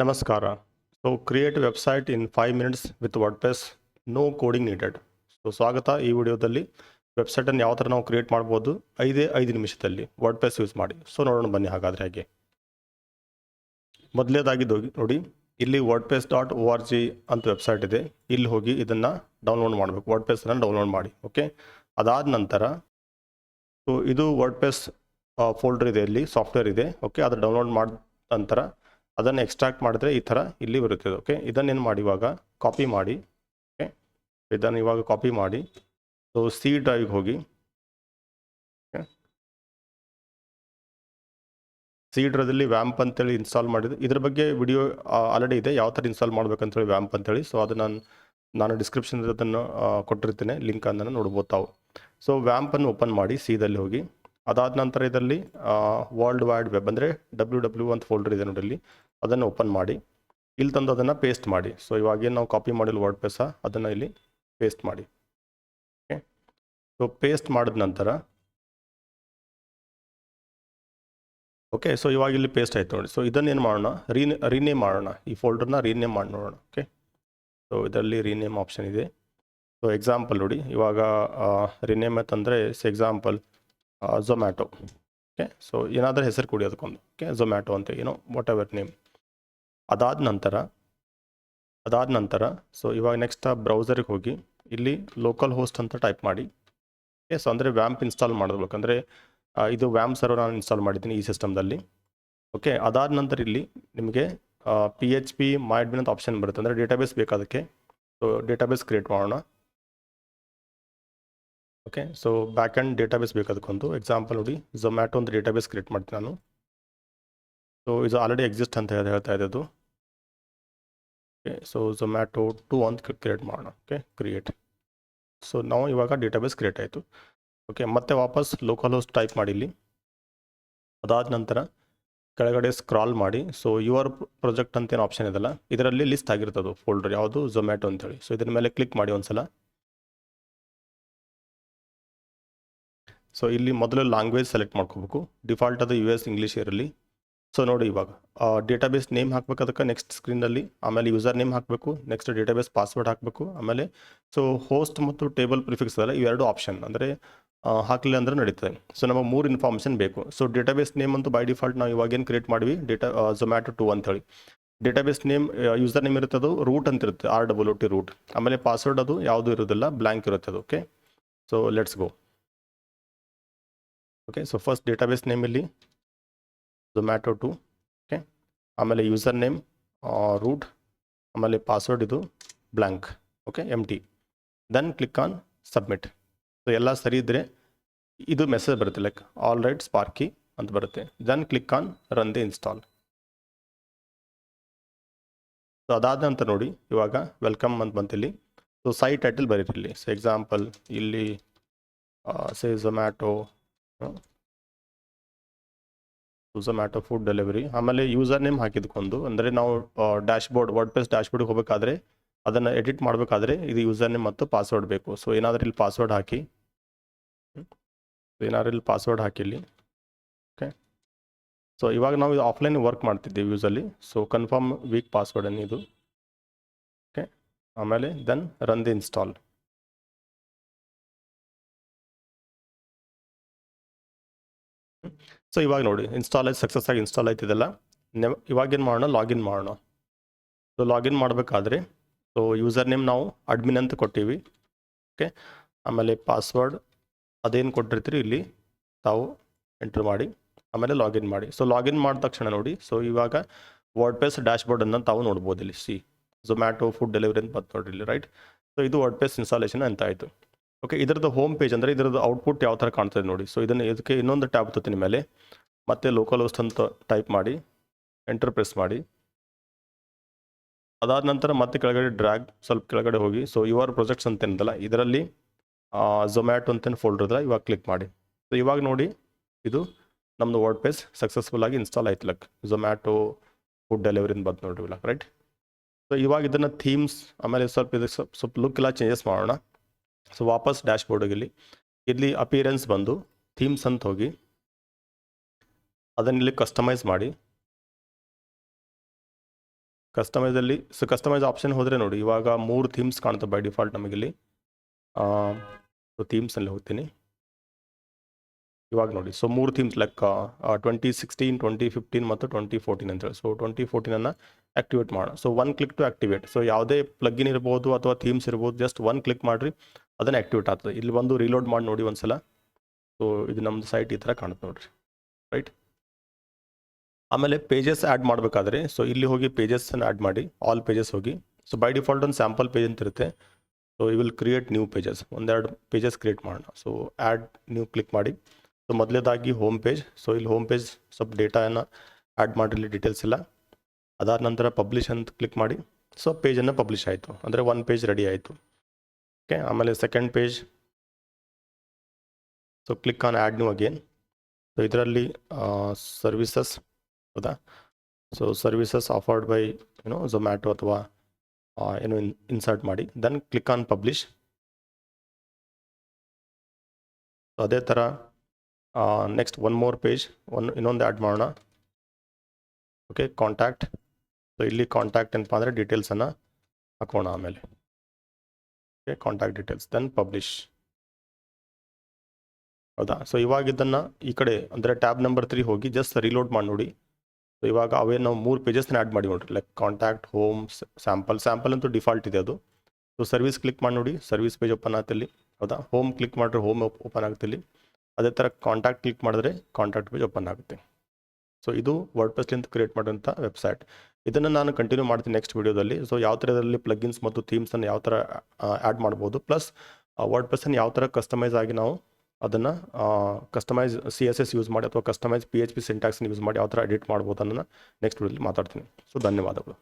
ನಮಸ್ಕಾರ. So create website in five minutes with word WordPress no coding needed so ಸ್ವಾಗತ ಈ ವಿಡಿಯೋದಲ್ಲಿ. ವೆಬ್ಸೈಟನ್ನು ಯಾವ ಥರ ನಾವು ಕ್ರಿಯೇಟ್ ಮಾಡ್ಬೋದು? ಐದೇ ಐದು ನಿಮಿಷದಲ್ಲಿ ವರ್ಡ್ ವರ್ಡ್ಪ್ರೆಸ್ ಯೂಸ್ ಮಾಡಿ. ಸೊ ನೋಡೋಣ ಬನ್ನಿ ಹಾಗಾದರೆ ಹಾಗೆ. ಮೊದಲೇದಾಗಿ ನೋಡಿ. ಇಲ್ಲಿ WordPress dot O R G ಅಂತ ವೆಬ್ಸೈಟ್ ಇದೆ. ಇಲ್ಲಿ ಹೋಗಿ ಇದನ್ನು ಡೌನ್ಲೋಡ್ ಮಾಡಬೇಕು. ವರ್ಡ್ಪ್ರೆಸ್ಸನ್ನು ಡೌನ್ಲೋಡ್ ಮಾಡಿ. ಓಕೆ ಅದಾದ ನಂತರ ಸೊ ಇದು ವರ್ಡ್ಪ್ರೆಸ್ ಫೋಲ್ಡರ್ ಇದೆ. ಇಲ್ಲಿ ಸಾಫ್ಟ್ವೇರ್ ಇದೆ. ಓಕೆ ಅದು ಡೌನ್ಲೋಡ್ ಮಾಡಿದ ನಂತರ ಅದನ್ನು ಎಕ್ಸ್ಟ್ರಾಕ್ಟ್ ಮಾಡಿದ್ರೆ ಈ ಥರ ಇಲ್ಲಿ ಬರುತ್ತೆ ಓಕೆ ಇದನ್ನೇನು ಮಾಡಿ ಇವಾಗ? ಕಾಪಿ ಮಾಡಿ ಓಕೆ ಇದನ್ನು ಇವಾಗ ಕಾಪಿ ಮಾಡಿ ಸೊ ಸಿ ಡ್ರೈವ್ಗೆ ಹೋಗಿ ಸಿ ಡ್ರೈವಲ್ಲಿ ವ್ಯಾಂಪ್ ಅಂತೇಳಿ ಇನ್ಸ್ಟಾಲ್ ಮಾಡಿದ್ರು ಇದ್ರ ಬಗ್ಗೆ ವಿಡಿಯೋ ಆಲ್ರೆಡಿ ಇದೆ. ಯಾವ ಥರ ಇನ್ಸ್ಟಾಲ್ ಮಾಡ್ಬೇಕಂತೇಳಿ ವ್ಯಾಂಪ್ ಅಂತೇಳಿ. ಸೊ ಅದು ನಾನು ನಾನು ಡಿಸ್ಕ್ರಿಪ್ಷನ್ ಅದನ್ನು ಕೊಟ್ಟಿರ್ತೇನೆ. ಲಿಂಕ್ ಅದನ್ನು ನೋಡ್ಬೋದು ತಾವು. ಸೊ ವ್ಯಾಂಪನ್ನು ಓಪನ್ ಮಾಡಿ ಸಿದಲ್ಲಿ ಹೋಗಿ, ಅದಾದ ನಂತರ ಇದರಲ್ಲಿ ವರ್ಲ್ಡ್ ವೈಡ್ ವೆಬ್ ಅಂದರೆ ಡಬ್ಲ್ಯೂ ಡಬ್ಲ್ಯೂ ಅಂತ ಫೋಲ್ಡರ್ ಇದೆ ನೋಡಿ ಅದನ್ನು ಓಪನ್ ಮಾಡಿ, ಇಲ್ಲಿ ತಂದು ಅದನ್ನು ಪೇಸ್ಟ್ ಮಾಡಿ. ಸೊ ಇವಾಗೇನು ನಾವು ಕಾಪಿ ಮಾಡಿಲ್ಲ ವರ್ಡ್ ಪೇಸ ಅದನ್ನು ಇಲ್ಲಿ ಪೇಸ್ಟ್ ಮಾಡಿ. ಓಕೆ ಸೊ ಪೇಸ್ಟ್ ಮಾಡಿದ ನಂತರ ಓಕೆ ಸೊ ಇವಾಗ ಇಲ್ಲಿ ಪೇಸ್ಟ್ ಆಯ್ತು ನೋಡಿ. ಸೊ ಇದನ್ನೇನು ಮಾಡೋಣ? ರೀನೆ ರೀನೇಮ್ ಮಾಡೋಣ. ಈ ಫೋಲ್ಡರ್ನ ರೀನೇಮ್ ಮಾಡಿ ನೋಡೋಣ. ಓಕೆ ಸೊ ಇದರಲ್ಲಿ ರೀನೇಮ್ ಆಪ್ಷನ್ ಇದೆ. ಸೊ ಎಕ್ಸಾಂಪಲ್ ನೋಡಿ. ಇವಾಗ ರೀನೇಮ್ ಅಂತಂದರೆ ಎಕ್ಸಾಂಪಲ್ ಝೊಮ್ಯಾಟೊ ಓಕೆ ಸೊ ಏನಾದರೂ ಹೆಸರು ಕೊಡಿ ಅದಕ್ಕೊಂದು. ಓಕೆ ಝೊಮ್ಯಾಟೊ ಅಂತ ಏನೋ ವಾಟ್ ಎವರ್ ನೇಮ್ ಅದಾದ ನಂತರ ಅದಾದ ನಂತರ ಸೊ ಇವಾಗ ನೆಕ್ಸ್ಟ್ ಬ್ರೌಸರಿಗೆ ಹೋಗಿ, ಇಲ್ಲಿ ಲೋಕಲ್ ಹೋಸ್ಟ್ ಅಂತ ಟೈಪ್ ಮಾಡಿ. ಓಕೆ ಸೊ ಅಂದರೆ ವ್ಯಾಂಪ್ ಇನ್ಸ್ಟಾಲ್ ಮಾಡಬೇಕಂದ್ರೆ ಇದು ವ್ಯಾಂಪ್ ಸರ್ವರ್ ನಾನು ಇನ್ಸ್ಟಾಲ್ ಮಾಡಿದ್ದೀನಿ ಈ ಸಿಸ್ಟಮ್ದಲ್ಲಿ ಓಕೆ ಅದಾದ ನಂತರ ಇಲ್ಲಿ ನಿಮಗೆ ಪಿ ಎಚ್ ಪಿ ಮೈಡ್ಬಿನ್ ಅಂತ ಆಪ್ಷನ್ ಬರುತ್ತೆ. ಅಂದರೆ ಡೇಟಾಬೇಸ್ ಬೇಕಾದಕ್ಕೆ. ಸೊ ಡೇಟಾಬೇಸ್ ಕ್ರಿಯೇಟ್ ಮಾಡೋಣ. Okay so back and database ಬೇಕಾದಕ್ಕೊಂದು. Example ನೋಡಿ ಝೊಮ್ಯಾಟೊ ಒಂದು ಡೇಟಾಬೇಸ್ ಕ್ರಿಯೇಟ್ ಮಾಡ್ತೀನಿ ನಾನು. ಸೊ ಇದು ಆಲ್ರೆಡಿ ಎಕ್ಸಿಸ್ಟ್ ಅಂತ ಹೇಳಿ, ಹೇಳ್ತಾ ಇದ್ದದ್ದು. ಓಕೆ ಸೊ ಝೊಮ್ಯಾಟೊ ಟು ಅಂತ ಕ್ರಿಯೇಟ್ ಮಾಡೋಣ. ಓಕೆ ಕ್ರಿಯೇಟ್ ಸೊ ನಾವು ಇವಾಗ ಡೇಟಾಬೇಸ್ ಕ್ರಿಯೇಟ್ ಆಯಿತು. ಓಕೆ ಮತ್ತೆ ವಾಪಸ್ ಲೋಕಲ್ ಹೌಸ್ ಟೈಪ್ ಮಾಡಿ ಇಲ್ಲಿ. ಅದಾದ ನಂತರ ಕೆಳಗಡೆ ಸ್ಕ್ರಾಲ್ ಮಾಡಿ. ಸೊ ಯುವರ್ ಪ್ರಾಜೆಕ್ಟ್ ಅಂತ ಏನು ಆಪ್ಷನ್ ಇದೆಲ್ಲ, ಇದರಲ್ಲಿ ಲಿಸ್ಟ್ ಆಗಿರ್ತದೆ ಫೋಲ್ಡರ್ ಯಾವುದು? ಝೊಮ್ಯಾಟೊ ಅಂತೇಳಿ ಸೊ ಇದರ ಮೇಲೆ ಕ್ಲಿಕ್ ಮಾಡಿ ಒಂದ್ಸಲ. ಸೊ ಇಲ್ಲಿ ಮೊದಲು ಲ್ಯಾಂಗ್ವೇಜ್ ಸೆಲೆಕ್ಟ್ ಮಾಡ್ಕೋಬೇಕು. ಡಿಫಾಲ್ಟ್ ಅದು ಯು ಎಸ್ ಇಂಗ್ಲೀಷ್ ಇರಲಿ. ಸೊ ನೋಡಿ ಇವಾಗ ಡೇಟಾಬೇಸ್ ನೇಮ್ ಹಾಕ್ಬೇಕು ಅದಕ್ಕೆ ನೆಕ್ಸ್ಟ್ ಸ್ಕ್ರೀನಲ್ಲಿ ಆಮೇಲೆ ಯೂಸರ್ ನೇಮ್ ಹಾಕಬೇಕು ನೆಕ್ಸ್ಟ್ ಡೇಟಾಬೇಸ್ ಪಾಸ್ವರ್ಡ್ ಹಾಕಬೇಕು, ಆಮೇಲೆ ಸೊ ಹೋಸ್ಟ್ ಮತ್ತು ಟೇಬಲ್ ಪ್ರಿಫಿಕ್ಸ್ ಅದಲ್ಲ ಇವೆರಡು ಆಪ್ಷನ್ ಅಂದರೆ ಹಾಕಲಿಲ್ಲ ಅಂದರೆ ನಡೀತದೆ. ಸೊ ನಮಗೆ ಮೂರು ಇನ್ಫಾರ್ಮೇಷನ್ ಬೇಕು. ಸೊ ಡೇಟಾಬೇಸ್ ನೇಮ್ ಅಂತೂ ಬೈ ಡಿಫಾಲ್ಟ್ ನಾವು ಇವಾಗೇನು ಕ್ರಿಯೇಟ್ ಮಾಡಿವಿ ಡೇಟಾ ಝೊಮ್ಯಾಟೊ ಟು ಅಂತೇಳಿ. ಡೇಟಾಬೇಸ್ ನೇಮ್ ಯೂಸರ್ ನೇಮ್ ಇರುತ್ತೆ ಅದು ರೂಟ್ ಅಂತ ಇರುತ್ತೆ ಆರ್ ಡಬಲ್ ಟಿ ರೂಟ್ ಆಮೇಲೆ ಪಾಸ್ವರ್ಡ್ ಅದು ಯಾವುದು ಇರೋದಿಲ್ಲ ಬ್ಲ್ಯಾಂಕ್ ಇರುತ್ತೆ ಅದು okay so let's go okay so first database name ಇಲ್ಲಿ. ಝೊಮ್ಯಾಟೊ ಟು ಓಕೆ ಆಮೇಲೆ ಯೂಸರ್ ನೇಮ್ ರೂಟ್ ಆಮೇಲೆ ಪಾಸ್ವರ್ಡ್ ಇದು blank okay empty then click on submit so ಎಲ್ಲ ಸರಿ ಇದ್ದರೆ ಇದು ಮೆಸೇಜ್ ಬರುತ್ತೆ ಲೈಕ್ ಆಲ್ ರೈಟ್ ಸ್ಪಾರ್ಕಿ ಅಂತ ಬರುತ್ತೆ. Then click on run the install so ಅದಾದ ನಂತರ ನೋಡಿ, ಇವಾಗ ವೆಲ್ಕಮ್ ಅಂತ ಬಂತಿಲ್ಲಿ ಸೊ ಸೈಟ್ ಟೈಟಲ್ ಬರೀರಿ ಸೊ ಎಕ್ಸಾಂಪಲ್ ಇಲ್ಲಿ say Zomato Zomato food delivery ಆಮೇಲೆ ಯೂಸರ್ ನೇಮ್ ಹಾಕಿದ್ಕೊಂಡು, ಅಂದರೆ ನಾವು dashboard WordPress dash ಹೋಗಬೇಕಾದ್ರೆ ಅದನ್ನು ಎಡಿಟ್ ಮಾಡಬೇಕಾದ್ರೆ ಇದು ಯೂಸರ್ ನೇಮ್ ಮತ್ತು ಪಾಸ್ವರ್ಡ್ ಬೇಕು. ಸೊ ಏನಾದರೂ ಇಲ್ಲಿ ಪಾಸ್ವರ್ಡ್ ಹಾಕಿ. ಏನಾದ್ರು ಇಲ್ಲಿ ಪಾಸ್ವರ್ಡ್ ಹಾಕಿಲ್ಲಿ ಓಕೆ ಸೊ ಇವಾಗ ನಾವು ಇದು ಆಫ್ಲೈನ್ ವರ್ಕ್ ಮಾಡ್ತಿದ್ದೀವಿ ಯೂಸಲ್ಲಿ ಸೊ ಕನ್ಫರ್ಮ್ ವೀಕ್ ಪಾಸ್ವರ್ಡ್ ಅನ್ನಿ ಇದು ಓಕೆ ಆಮೇಲೆ then run the install so ಇವಾಗ ನೋಡಿ ಇನ್ಸ್ಟಾಲ್ ಆಯ್ತು ಸಕ್ಸಸ್ ಆಗಿ ಇನ್ಸ್ಟಾಲ್ ಆಯ್ತಿದೆಲ್ಲ ನೆ ಇವಾಗೇನು ಮಾಡೋಣ? ಲಾಗಿನ್ ಮಾಡೋಣ. ಸೊ ಲಾಗಿನ್ ಮಾಡಬೇಕಾದ್ರೆ ಸೊ ಯೂಸರ್ ನೇಮ್ ನಾವು ಅಡ್ಮಿನ್ ಅಂತ ಕೊಟ್ಟಿವಿ. ಓಕೆ ಆಮೇಲೆ ಪಾಸ್ವರ್ಡ್ ಅದೇನು ಕೊಟ್ಟಿರ್ತೀರಿ ಇಲ್ಲಿ? ತಾವು ಎಂಟ್ರ್ ಮಾಡಿ, ಆಮೇಲೆ ಲಾಗಿನ್ ಮಾಡಿ. ಸೊ ಲಾಗಿನ್ ಮಾಡಿದ ತಕ್ಷಣ ನೋಡಿ ಸೊ ಇವಾಗ ವರ್ಡ್ ಪೇಸ್ ಡ್ಯಾಶ್ ಬೋರ್ಡನ್ನು ತಾವು ನೋಡ್ಬೋದು ಇಲ್ಲಿ. ಸಿ ಝೊಮ್ಯಾಟೊ ಫುಡ್ ಡೆಲಿವರಿ ಅಂತ ಬಂತು ಇಲ್ಲಿ ರೈಟ್ ಸೊ ಇದು ವರ್ಡ್ ಪೇಸ್ ಇನ್ಸ್ಟಾಲೇಷನ್ ಅಂತ ಆಯಿತು. ಓಕೆ ಇದರದ್ದು ಹೋಮ್ ಪೇಜ್ ಅಂದರೆ ಇದರದ್ದು ಔಟ್ಪುಟ್ ಯಾವ ಥರ ಕಾಣ್ತದೆ ನೋಡಿ. ಸೊ ಇದನ್ನು ಇದಕ್ಕೆ ಇನ್ನೊಂದು ಟ್ಯಾಬ್ ತತ್ತೀನಿ ಮೇಲೆ. ಮತ್ತೆ ಲೋಕಲ್ ಹೋಸ್ಟ್ ಅಂತ ಟೈಪ್ ಮಾಡಿ ಎಂಟರ್ ಪ್ರೆಸ್ ಮಾಡಿ. ಅದಾದ ನಂತರ ಮತ್ತೆ ಕೆಳಗಡೆ ಡ್ರ್ಯಾಗ್ ಸ್ವಲ್ಪ ಕೆಳಗಡೆ ಹೋಗಿ. ಸೊ ಯುವರ್ ಪ್ರಾಜೆಕ್ಟ್ಸ್ ಅಂತ ಇದರಲ್ಲಿ ಝೊಮ್ಯಾಟೊ ಅಂತೇನು ಫೋಲ್ಡರ್ ಇದಲ್ಲ ಇವಾಗ ಕ್ಲಿಕ್ ಮಾಡಿ. ಸೊ ಇವಾಗ ನೋಡಿ, ಇದು ನಮ್ಮದು ವರ್ಡ್ ಪೇಜ್ ಸಕ್ಸಸ್ಫುಲ್ ಆಗಿ ಇನ್ಸ್ಟಾಲ್ ಆಯ್ತು. ಲಕ್ ಝೊಮ್ಯಾಟೊ ಫುಡ್ ಡೆಲಿವರಿಂದ ಬಂದು ನೋಡ್ರಿ ಲಕ್ ರೈಟ್ ಸೊ ಇವಾಗ ಇದನ್ನು ಥೀಮ್ಸ್ ಆಮೇಲೆ ಸ್ವಲ್ಪ ಇದಕ್ಕೆ ಸ್ವಲ್ಪ ಸ್ವಲ್ಪ ಲುಕ್ ಎಲ್ಲ ಚೇಂಜಸ್ ಮಾಡೋಣ. ಸೊ ವಾಪಸ್ ಡ್ಯಾಶ್ ಬೋರ್ಡಿಗೆ ಇಲ್ಲಿ ಅಪಿಯರೆನ್ಸ್ ಬಂದು ಥೀಮ್ಸ್ ಅಂತ ಹೋಗಿ. ಅದನ್ನ ಇಲ್ಲಿ ಕಸ್ಟಮೈಸ್ ಮಾಡಿ ಕಸ್ಟಮೈಸಲ್ಲಿ ಸೊ ಕಸ್ಟಮೈಸ್ ಆಪ್ಷನ್ ಹೋದರೆ ನೋಡಿ, ಇವಾಗ ಮೂರು ಥೀಮ್ಸ್ ಕಾಣುತ್ತೆ ಬೈ ಡಿಫಾಲ್ಟ್ ನಮಗಿಲ್ಲಿ. ಸೊ ಥೀಮ್ಸಲ್ಲಿ ಹೋಗ್ತೀನಿ. ಇವಾಗ ನೋಡಿ, ಸೊ ಮೂರು ಥೀಮ್ಸ್ ಲೆಕ್ಕ ಟ್ವೆಂಟಿ ಸಿಕ್ಸ್ಟೀನ್ ಟ್ವೆಂಟಿ ಫಿಫ್ಟೀನ್ ಮತ್ತು ಟ್ವೆಂಟಿ ಫೋರ್ಟೀನ್ ಅಂತೇಳಿ ಸೊ ಟ್ವೆಂಟಿ ಫೋರ್ಟೀನನ್ನು ಆ್ಯಕ್ಟಿವೇಟ್ ಮಾಡೋಣ so one click to activate so ಯಾವುದೇ ಪ್ಲಗ್ಗಿನ್ ಇರ್ಬೋದು ಅಥವಾ ಥೀಮ್ಸ್ ಇರ್ಬೋದು ಜಸ್ಟ್ ಒನ್ ಕ್ಲಿಕ್ ಮಾಡಿರಿ. ಅದನ್ನು ಆ್ಯಕ್ಟಿವೇಟ್ ಆಗ್ತದೆ. ಇಲ್ಲಿ ಬಂದು ರೀಲೋಡ್ ಮಾಡಿ ನೋಡಿ ಒಂದ್ಸಲ. ಸೊ ಇದು ನಮ್ಮದು ಸೈಟ್ ಈ ಥರ ಕಾಣುತ್ತೆ ನೋಡಿರಿ. ರೈಟ್ ಆಮೇಲೆ ಪೇಜಸ್ ಆ್ಯಡ್ ಮಾಡಬೇಕಾದ್ರೆ ಸೊ ಇಲ್ಲಿ ಹೋಗಿ ಪೇಜಸ್ಸನ್ನು ಆ್ಯಡ್ ಮಾಡಿ ಆಲ್ ಪೇಜಸ್ ಹೋಗಿ. ಸೊ ಬೈ ಡಿಫಾಲ್ಟ್ ಒಂದು ಸ್ಯಾಂಪಲ್ ಪೇಜ್ ಅಂತ ಇರುತ್ತೆ. So you will create new pages ಒಂದೆರಡು ಪೇಜಸ್ ಕ್ರಿಯೇಟ್ ಮಾಡೋಣ. ಸೊ ಆ್ಯಡ್ ನ್ಯೂ ಕ್ಲಿಕ್ ಮಾಡಿ. ಸೊ ಮೊದಲೇದಾಗಿ ಹೋಮ್ ಪೇಜ್ ಸೊ ಇಲ್ಲಿ ಹೋಮ್ ಪೇಜ್ ಸ್ವಲ್ಪ ಡೇಟಾನ ಆ್ಯಡ್ ಮಾಡಿರಲಿ ಡೀಟೇಲ್ಸ್ ಇಲ್ಲ. ಅದಾದ ನಂತರ ಪಬ್ಲಿಷ್ ಅಂತ ಕ್ಲಿಕ್ ಮಾಡಿ. ಸೊ ಪೇಜನ್ನು ಪಬ್ಲಿಷ್ ಆಯಿತು. ಅಂದರೆ ಒನ್ ಪೇಜ್ ರೆಡಿ ಆಯಿತು. ಓಕೆ ಆಮೇಲೆ second page so click on add new again so ಇದರಲ್ಲಿ ಸರ್ವಿಸಸ್ ಹೌದಾ ಸೊ ಸರ್ವಿಸಸ್ ಆಫರ್ಡ್ ಬೈ ಏನೋ ಝೊಮ್ಯಾಟೊ ಅಥವಾ ಏನು ಇನ್ಸರ್ಟ್ ಮಾಡಿ. ದೆನ್ ಕ್ಲಿಕ್ ಆನ್ ಪಬ್ಲಿಷ್ ಅದೇ ಥರ next one more page one ಇನ್ನೊಂದು ಆ್ಯಡ್ ಮಾಡೋಣ. ಓಕೆ ಕಾಂಟ್ಯಾಕ್ಟ್ ಸೊ ಇಲ್ಲಿ ಕಾಂಟ್ಯಾಕ್ಟ್ ಏನಪ್ಪ ಅಂದರೆ ಡೀಟೇಲ್ಸನ್ನು ಹಾಕೋಣ ಆಮೇಲೆ. Okay contact details then publish ಹೌದಾ? ಸೊ ಇವಾಗ ಇದನ್ನು ಈ ಕಡೆ ಅಂದರೆ ಟ್ಯಾಬ್ ನಂಬರ್ ತ್ರೀ ಹೋಗಿ ಜಸ್ಟ್ ರೀಲೋಡ್ ಮಾಡಿ ನೋಡಿ. ಸೊ ಇವಾಗ ಅವೇ ನಾವು ಮೂರು ಪೇಜಸ್ನ ಆ್ಯಡ್ ಮಾಡಿ ನೋಡ್ರಿ. Like contact home sample sample ಅಂತೂ ಡಿಫಾಲ್ಟ್ ಇದೆ ಅದು. ಸೊ ಸರ್ವಿಸ್ ಕ್ಲಿಕ್ ಮಾಡಿ ನೋಡಿ. ಸರ್ವಿಸ್ ಪೇಜ್ ಓಪನ್ ಆಗ್ತಿಲ್ಲಿ ಹೌದಾ? ಹೋಮ್ ಕ್ಲಿಕ್ ಮಾಡಿದ್ರೆ ಹೋಮ್ ಓಪನ್ ಆಗ್ತಿಲ್ಲಿ. ಅದೇ ಥರ ಕಾಂಟ್ಯಾಕ್ಟ್ ಕ್ಲಿಕ್ ಮಾಡಿದ್ರೆ ಕಾಂಟ್ಯಾಕ್ಟ್ ಪೇಜ್ ಓಪನ್ ಆಗುತ್ತೆ. ಸೊ ಇದು ವರ್ಡ್ ಪ್ಲಸ್ಲಿಂದ ಕ್ರಿಯೇಟ್ ಮಾಡೋಂಥ ವೆಬ್ಸೈಟ್ ಇದನ್ನು ನಾನು ಕಂಟಿನ್ಯೂ ಮಾಡ್ತೀನಿ ನೆಕ್ಸ್ಟ್ ವೀಡಿಯೋದಲ್ಲಿ ಸೊ ಯಾವ ಥರ ಇದರಲ್ಲಿ ಪ್ಲಗಿನ್ಸ್ ಮತ್ತು ಥೀಮ್ಸನ್ನು ಯಾವ ಥರ ಆ್ಯಡ್ ಮಾಡ್ಬೋದು. ಪ್ಲಸ್ ವರ್ಡ್ ಪ್ಲಸ್ಸನ್ನು ಯಾವ ಥರ ಕಸ್ಟಮೈಸ್ ಆಗಿ ನಾವು ಅದನ್ನು customise C S S use ಮಾಡಿ ಅಥವಾ ಕಸ್ಟಮೈಸ್ ಪಿ ಎಚ್ ಪಿ ಸಿಂಟ್ಯಾಕ್ಸ್ನ ಯೂಸ್ ಮಾಡಿ ಯಾವ ಥರ ಎಡಿಟ್ ಮಾಡ್ಬೋದು ಅನ್ನೋದನ್ನು ನೆಕ್ಸ್ಟ್ ವೀಡಿಯೋದಲ್ಲಿ ಮಾತಾಡ್ತೀನಿ. ಸೊ ಧನ್ಯವಾದಗಳು.